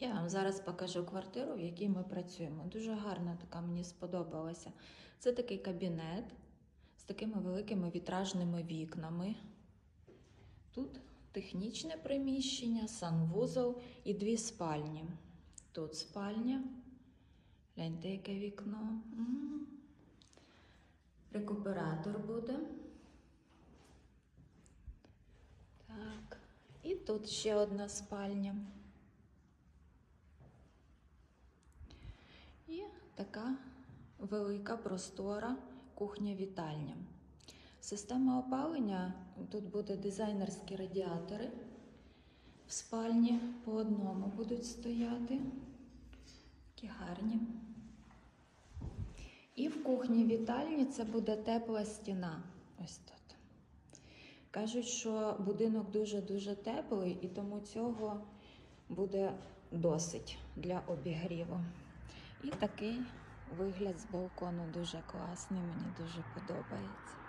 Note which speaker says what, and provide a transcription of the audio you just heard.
Speaker 1: Я вам зараз покажу квартиру, в якій ми працюємо. Дуже гарна така мені сподобалася. Це такий кабінет з такими великими вітражними вікнами. Тут технічне приміщення, санвузол і дві спальні. Тут спальня. Гляньте, яке вікно. Рекуператор буде. Так. І тут ще одна спальня. І така велика простора кухня-вітальня. Система опалення тут буде дизайнерські радіатори. В спальні по одному будуть стояти. Такі гарні. І в кухні-вітальні це буде тепла стіна. Ось тут. Кажуть, що будинок дуже-дуже теплий, і тому цього буде досить для обігріву. І такий вигляд з балкону дуже класний, мені дуже подобається.